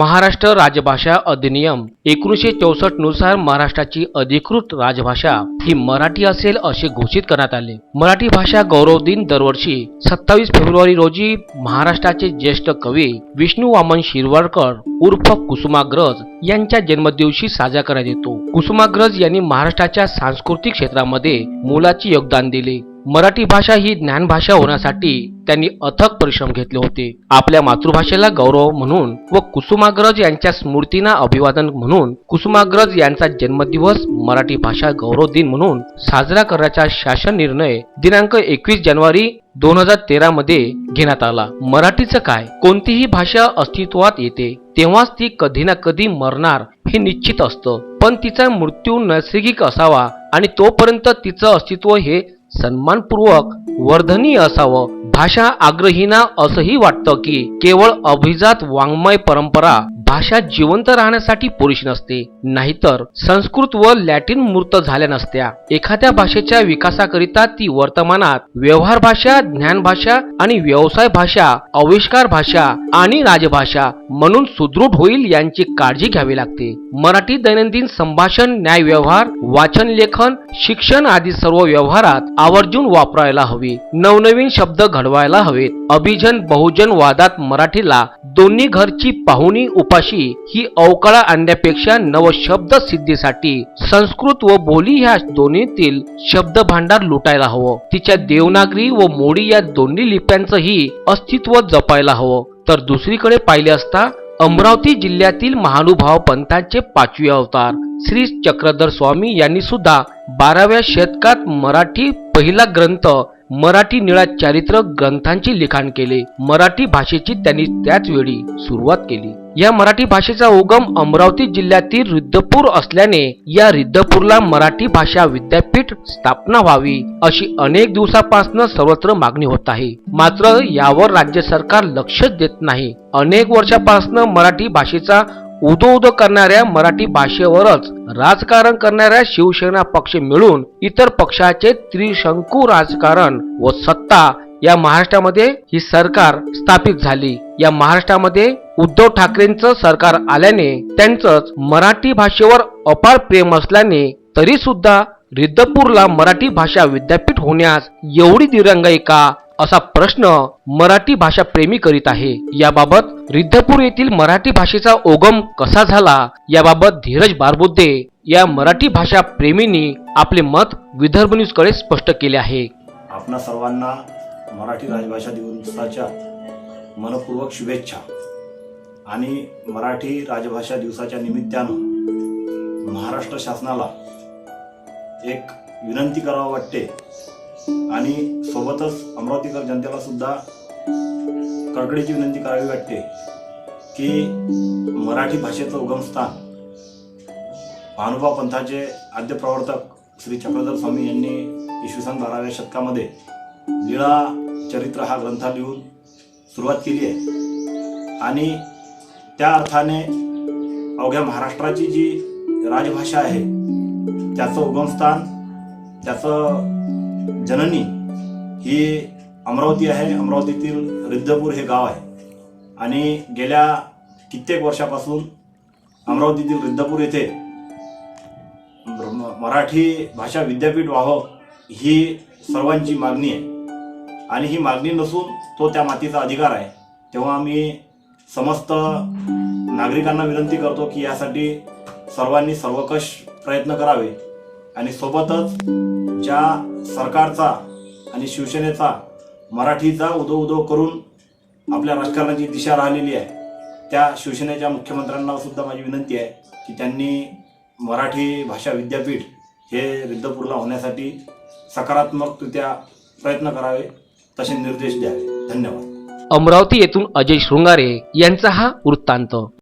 महाराष्ट्र राजभाषा अधिनियम एकोणीसशे चौसष्टनुसार महाराष्ट्राची अधिकृत राजभाषा ही मराठी असेल असे घोषित करण्यात आले. मराठी भाषा गौरव दिन दरवर्षी सत्तावीस फेब्रुवारी रोजी महाराष्ट्राचे ज्येष्ठ कवी विष्णू वामन शिरवाडकर उर्फ कुसुमाग्रज यांच्या जन्मदिवशी साजरा करण्यात येतो. कुसुमाग्रज यांनी महाराष्ट्राच्या सांस्कृतिक क्षेत्रामध्ये मोलाचे योगदान दिले. मराठी भाषा ही ज्ञानभाषा होण्यासाठी त्यांनी अथक परिश्रम घेतले होते. आपल्या मातृभाषेला गौरव म्हणून व कुसुमाग्रज यांच्या स्मृतींना अभिवादन म्हणून कुसुमाग्रज यांचा जन्मदिवस मराठी भाषा गौरव दिन म्हणून साजरा करण्याचा शासन निर्णय दिनांक एकवीस जानेवारी दोन हजार तेरा मध्ये घेण्यात आला. मराठीचं काय? कोणतीही भाषा अस्तित्वात येते तेव्हाच ती कधी ना कधी मरणार हे निश्चित असतं. पण तिचा मृत्यू नैसर्गिक असावा आणि तोपर्यंत तिचं अस्तित्व हे सन्मानपूर्वक वर्धनीय असावं. भाषा आग्रहीना असंही वाटतं की केवळ अभिजात वाङ्मय परंपरा भाषा जिवंत राहण्यासाठी पुरेशी नसते. नाहीतर संस्कृत व लॅटिन मूर्त झाल्या नसत्या. एखाद्या भाषेच्या विकासाकरिता ती वर्तमानात व्यवहार भाषा ज्ञान भाषा आणि व्यवसाय भाषा आविष्कार भाषा आणि राजभाषा म्हणून सुदृढ होईल यांची काळजी घ्यावी लागते. मराठी दैनंदिन संभाषण न्याय व्यवहार वाचन लेखन शिक्षण आदी सर्व व्यवहारात आवर्जून वापरायला हवी. नवनवीन शब्द घडवायला हवेत. अभिजन बहुजन वादात मराठीला दोन्ही घरची पाहुणी भाषी ही अवकाळा आणण्यापेक्षा नवशब्द सिद्धीसाठी संस्कृत व बोली ह्या दोन्हीतील शब्द भांडार लुटायला हवं. तिच्या देवनागरी व मोडी या दोन्ही लिप्यांचंही अस्तित्व जपायला हवं. तर दुसरीकडे पाहिले असता अमरावती जिल्ह्यातील महानुभाव पंथांचे पाचवे अवतार श्री चक्रधर स्वामी यांनी सुद्धा बाराव्या शतकात मराठी पहिला ग्रंथ मराठी निळा चारित्र ग्रंथांचे लिखाण केले. मराठी भाषेची त्यांनी त्याच वेळी सुरुवात केली. या मराठी भाषेचा उगम अमरावती जिल्ह्यातील रिद्धपूर असल्याने या रिद्धपूरला मराठी भाषा विद्यापीठ स्थापना व्हावी अशी अनेक दिवसापासून सर्वत्र मागणी होत आहे. मात्र यावर राज्य सरकार लक्षच देत नाही. अनेक वर्षापासून मराठी भाषेचा उदो उदो करणाऱ्या मराठी भाषेवरच राजकारण करणाऱ्या शिवसेना पक्ष मिळून इतर पक्षाचे त्रिशंकू राजकारण व सत्ता या महाराष्ट्रामध्ये ही सरकार स्थापित झाली. या महाराष्ट्रामध्ये उद्धव ठाकरेंचं सरकार आल्याने त्यांचंच मराठी भाषेवर अपार प्रेम असल्याने तरी सुद्धा रिद्धपूरला मराठी भाषा विद्यापीठ होण्यास एवढी दिरंगाई का? असा प्रश्न मराठी भाषा प्रेमी करीत आहे. याबाबत रिद्धपूर येथील मराठी भाषेचा ओगम कसा झाला? याबाबत धीरज बारबुद्धे या मराठी भाषा प्रेमींनी आपले मत विदर्भ न्यूजकडे स्पष्ट केले आहे. आपणा सर्वांना मराठी राजभाषा दिवसाच्या मनपूर्वक शुभेच्छा. आणि मराठी राजभाषा दिवसाच्या निमित्तानं महाराष्ट्र शासनाला एक विनंती करावं वाटते. आणि सोबतच अमरावतीकर जनतेला सुद्धा कडकडीची विनंती करावी वाटते की मराठी भाषेचं उगमस्थान भानुभाव पंथाचे आद्य प्रवर्तक श्री चक्रधर स्वामी यांनी इसवी सन बाराव्या शतकामध्ये लीळा चरित्र हा ग्रंथ लिहून सुरुवात केली आहे. आणि त्या अर्थाने अवघ्या महाराष्ट्राची जी राजभाषा आहे त्याचं उगमस्थान त्याचं जननी ही अमरावती आहे. अमरावतीतील रिद्धपूर हे गाव आहे. आणि गेल्या कित्येक वर्षापासून अमरावतीतील रिद्धपूर येथे मराठी भाषा विद्यापीठ व्हावं ही सर्वांची मागणी आहे. आणि ही मागणी नसून तो त्या मातीचा अधिकार आहे. तेव्हा आम्ही समस्त नागरिकांना विनंती करतो की यासाठी सर्वांनी सर्वकष प्रयत्न करावे. आणि सोबतच ज्या सरकारचा आणि शिवसेनेचा मराठीचा उदो उदो करून आपल्या राजकारणाची दिशा राहिलेली आहे. त्या शिवसेनेच्या मुख्यमंत्र्यांना सुद्धा माझी विनंती आहे की त्यांनी मराठी भाषा विद्यापीठ हे रिद्धपूरला होण्यासाठी सकारात्मकरित्या प्रयत्न करावे तसे निर्देश द्यावे. धन्यवाद. अमरावती येथून अजय शृंगारे यांचा हा वृत्तांत.